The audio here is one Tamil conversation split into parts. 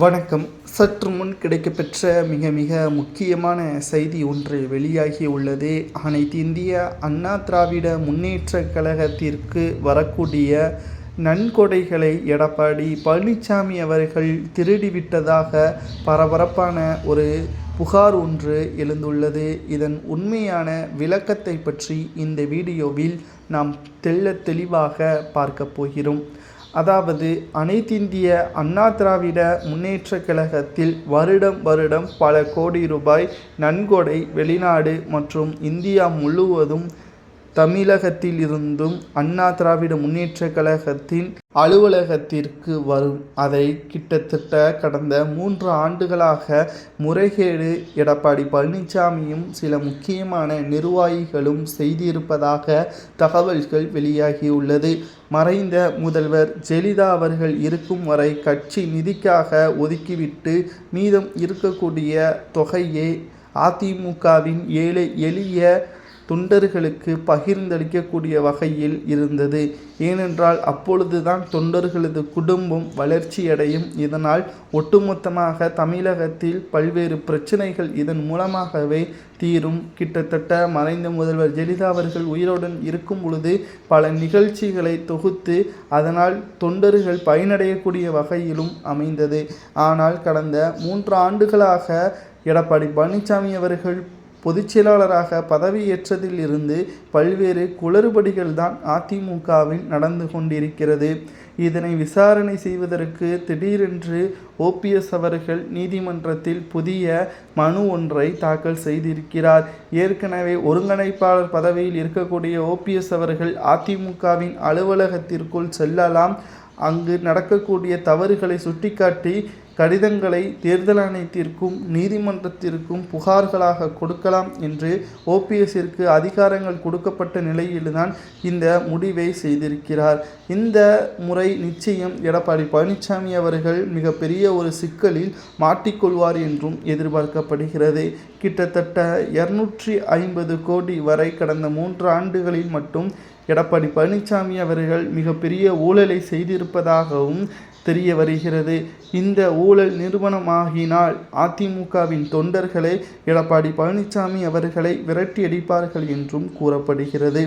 வணக்கம். சற்று முன் கிடைக்கப்பெற்ற மிக மிக முக்கியமான செய்தி ஒன்று வெளியாகி உள்ளது. அனைத்து இந்திய அண்ணா திராவிட முன்னேற்ற கழகத்திற்கு வரக்கூடிய நன்கொடைகளை எடப்பாடி பழனிசாமி அவர்கள் திருடிவிட்டதாக பரபரப்பான ஒரு புகார் ஒன்று எழுந்துள்ளது. இதன் உண்மையான விளக்கத்தை பற்றி இந்த வீடியோவில் நாம் தெள்ள தெளிவாக பார்க்க போகிறோம். அதாவது அனைத்திந்திய அண்ணா திராவிட முன்னேற்ற கழகத்தில் வருடம் வருடம் பல கோடி ரூபாய் நன்கொடை வெளிநாடு மற்றும் இந்தியா முழுவதும் தமிழகத்தில் இருந்தும் அண்ணா திராவிட முன்னேற்ற கழகத்தின் அலுவலகத்திற்கு வரும். அதை கிட்டத்தட்ட கடந்த மூன்று ஆண்டுகளாக முறைகேடு எடப்பாடி பழனிசாமியும் சில முக்கியமான நிர்வாகிகளும் செய்திருப்பதாக தகவல்கள் வெளியாகியுள்ளது. மறைந்த முதல்வர் ஜெயலலிதா அவர்கள் இருக்கும் வரை கட்சி நிதிக்காக ஒதுக்கிவிட்டு மீதம் இருக்கக்கூடிய தொகையே அதிமுகவின் ஏழை எளிய தொண்டர்களுக்கு பகிர்ந்தளிக்கக்கூடிய வகையில் இருந்தது. ஏனென்றால் அப்பொழுதுதான் தொண்டர்களது குடும்பம் வளர்ச்சியடையும். இதனால் ஒட்டுமொத்தமாக தமிழகத்தில் பல்வேறு பிரச்சனைகள் இதன் மூலமாகவே தீரும். கிட்டத்தட்ட மறைந்த முதல்வர் ஜெயலலிதா அவர்கள் உயிருடன் இருக்கும் பொழுது பல நிகழ்ச்சிகளை தொகுத்து அதனால் தொண்டர்கள் பயனடையக்கூடிய வகையிலும் அமைந்தது. ஆனால் கடந்த மூன்று ஆண்டுகளாக எடப்பாடி பழனிசாமி அவர்கள் பொதுச்செயலாளராக பதவியேற்றதில் இருந்து பல்வேறு குளறுபடிகள் தான் அதிமுகவில் நடந்து கொண்டிருக்கிறது. இதனை விசாரணை செய்வதற்கு திடீரென்று ஓபிஎஸ் அவர்கள் நீதிமன்றத்தில் புதிய மனு ஒன்றை தாக்கல் செய்திருக்கிறார். ஏற்கனவே ஒருங்கிணைப்பாளர் பதவியில் இருக்கக்கூடிய ஓபிஎஸ் அவர்கள் அதிமுகவின் அலுவலகத்திற்குள் செல்லலாம். அங்கு நடக்கக்கூடிய தவறுகளை சுட்டிக்காட்டி கடிதங்களை தேர்தல் ஆணையத்திற்கும் நீதிமன்றத்திற்கும் புகார்களாக கொடுக்கலாம் என்று ஓபிஎஸ்ஸிற்கு அதிகாரங்கள் கொடுக்கப்பட்ட நிலையில்தான் இந்த முடிவை செய்திருக்கிறார். இந்த முறை நிச்சயம் எடப்பாடி பழனிசாமி அவர்கள் மிகப்பெரிய ஒரு சிக்கலில் மாட்டிக்கொள்வார் என்றும் எதிர்பார்க்கப்படுகிறது. கிட்டத்தட்ட இருநூற்றி ஐம்பது கோடி வரை கடந்த மூன்று ஆண்டுகளில் மட்டும் எடப்பாடி பழனிசாமி அவர்கள் மிகப்பெரிய ஊழலை செய்திருப்பதாகவும் தெரிய வருகிறது. இந்த ஊழல் நிறுவனமாகினால் அதிமுகவின் தொண்டர்களே எடப்பாடி பழனிசாமி அவர்களை விரட்டியடிப்பார்கள் என்றும் கூறப்படுகிறது.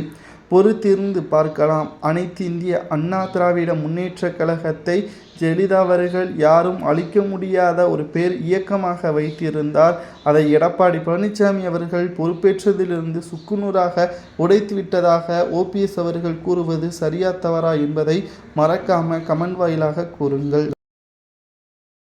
பொறுத்திருந்து பார்க்கலாம். அனைத்து இந்திய அண்ணா திராவிட முன்னேற்றக் கழகத்தை ஜெயலலிதா அவர்கள் யாரும் அழிக்க முடியாத ஒரு பேர் இயக்கமாக வைத்திருந்தார். அதை எடப்பாடி பழனிசாமி அவர்கள் பொறுப்பேற்றதிலிருந்து சுக்குநூறாக உடைத்து விட்டதாக ஓபிஎஸ் அவர்கள் கூறுவது சரியா தவறா என்பதை மறக்காம கமெண்ட் வாயிலாக கூறுங்கள்.